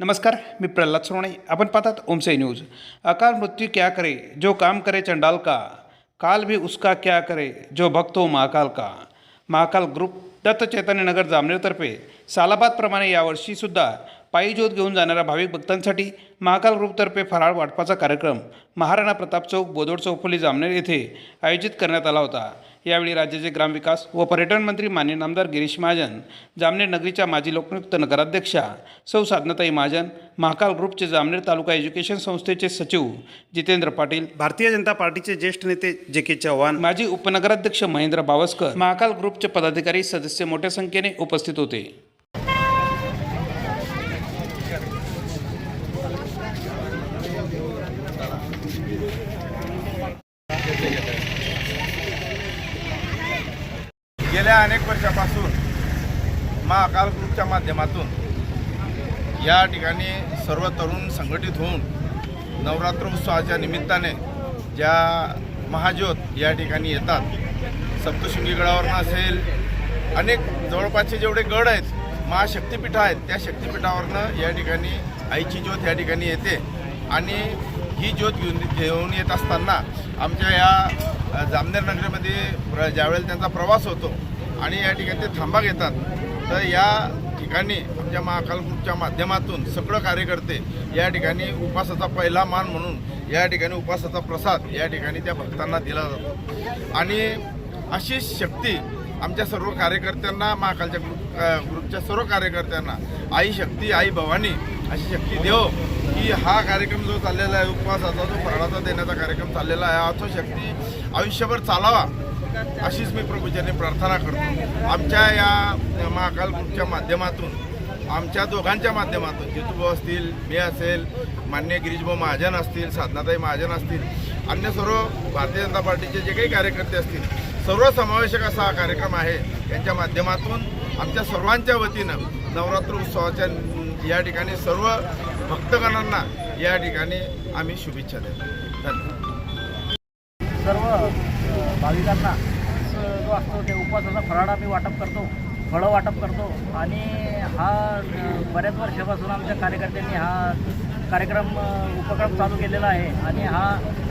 नमस्कार मी प्रल्हाद सोने आपण पाहतात ओमसे न्यूज. अकाल मृत्यू क्या करे जो काम करे चंडाल का? काल भी उसका क्या करे जो भक्त हो महाकाल का? महाकाल ग्रुप दत्त चैतन्य नगर जामनेरतर्फे सालाबादप्रमाणे यावर्षीसुद्धा पायी ज्योत घेऊन जाणाऱ्या भाविक भक्तांसाठी महाकाल ग्रुपतर्फे फराळ वाटपाचा कार्यक्रम महाराणा प्रताप चौक बोदोड चौफुली जामनेर येथे आयोजित करण्यात आला होता. यावेळी राज्याचे ग्रामविकास व पर्यटन मंत्री मान्य आमदार गिरीश महाजन जामनेर नगरीच्या माजी लोकनियुक्त नगराध्यक्षा सौ साधनाताई महाजन महाकाल ग्रुपचे जामनेर तालुका एज्युकेशन संस्थेचे सचिव जितेंद्र पाटील. भारतीय जनता पार्टीचे ज्येष्ठ नेते जे के चव्हाण. माजी उपनगराध्यक्ष महेंद्र बावस्कर. महाकाल ग्रुपचे पदाधिकारी सदस्य मोठ्या संख्येने उपस्थित होते. गेल्या अनेक वर्षापासून महाकाल ग्रुपच्या माध्यमातून या ठिकाणी सर्व तरुण संघटित होऊन नवरात्र उत्सवाच्या निमित्ताने ज्या महाज्योत या ठिकाणी येतात सप्तशृंगी गडावरनं असेल अनेक जवळपासचे जेवढे गड आहेत महाशक्तिपीठं आहेत त्या शक्तिपीठावरनं या ठिकाणी आईची ज्योत या ठिकाणी येते. आणि ही ज्योत घेऊन घेऊन येत असताना आमच्या या जामनेर नगरीमध्ये प्र ज्यावेळेला त्यांचा प्रवास होतो आणि या ठिकाणी ते थांबा घेतात तर या ठिकाणी आमच्या महाकाल ग्रुपच्या माध्यमातून सगळं कार्यकर्ते या ठिकाणी उपासाचा पहिला मान म्हणून या ठिकाणी उपासाचा प्रसाद या ठिकाणी त्या भक्तांना दिला जातो. आणि अशी शक्ती आमच्या सर्व कार्यकर्त्यांना महाकालच्या ग्रुप ग्रुपच्या सर्व कार्यकर्त्यांना आई शक्ती आई भवानी अशी शक्ती देव की हा कार्यक्रम जो चाललेला आहे उपवासाचा जो फराळाचा देण्याचा कार्यक्रम चाललेला आहे हा तो शक्ती आयुष्यभर चालावा. अशीच मी प्रभूच्याने प्रार्थना करतो. आमच्या या महाकाल ग्रुपच्या माध्यमातून आमच्या दोघांच्या माध्यमातून जितूभाऊ असतील मी असेल मान्य गिरीशभाऊ महाजन असतील साधनाताई महाजन असतील अन्य सर्व भारतीय जनता पार्टीचे जे काही कार्यकर्ते असतील सर्व समावेशक असा हा कार्यक्रम आहे. यांच्या माध्यमातून आमच्या सर्वांच्या वतीनं नवरात्र उत्सवाच्या या ठिकाणी सर्व भक्तगणांना या ठिकाणी आम्ही शुभेच्छा देतो. धन्यवाद. सर्व भाविकांना स- जो असतो ते उपवासाचा फराळा आम्ही वाटप करतो फळं वाटप करतो. आणि हा बऱ्याच वर्षापासून आमच्या कार्यकर्त्यांनी हा कार्यक्रम उपक्रम चालू केलेला आहे. आणि हा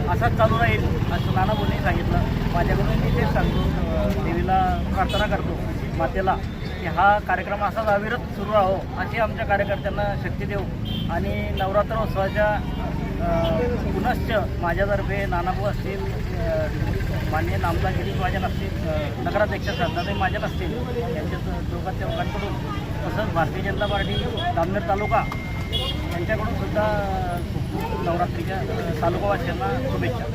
असाच चालू राहील असं नाना बोलणी सांगितलं. माझ्याकडून मी तेच सांगतो. देवीला प्रार्थना करतो मातेला की हा कार्यक्रम असाच अविरत सुरू राहो अशी आमच्या कार्यकर्त्यांना शक्ती देऊ. आणि नवरात्रोत्सवाच्या पुनश्च माझ्यातर्फे नानाभाऊ असतील मान्य नामदार गिरीश महाजन असतील नगराध्यक्ष श्रद्धाताई महाजन असतील यांच्या दोघांच्या लोकांकडून तसंच भारतीय जनता पार्टी जामनेर तालुका यांच्याकडून सुद्धा खूप नवरात्रीच्या अ, तालुकावासियांना शुभेच्छा.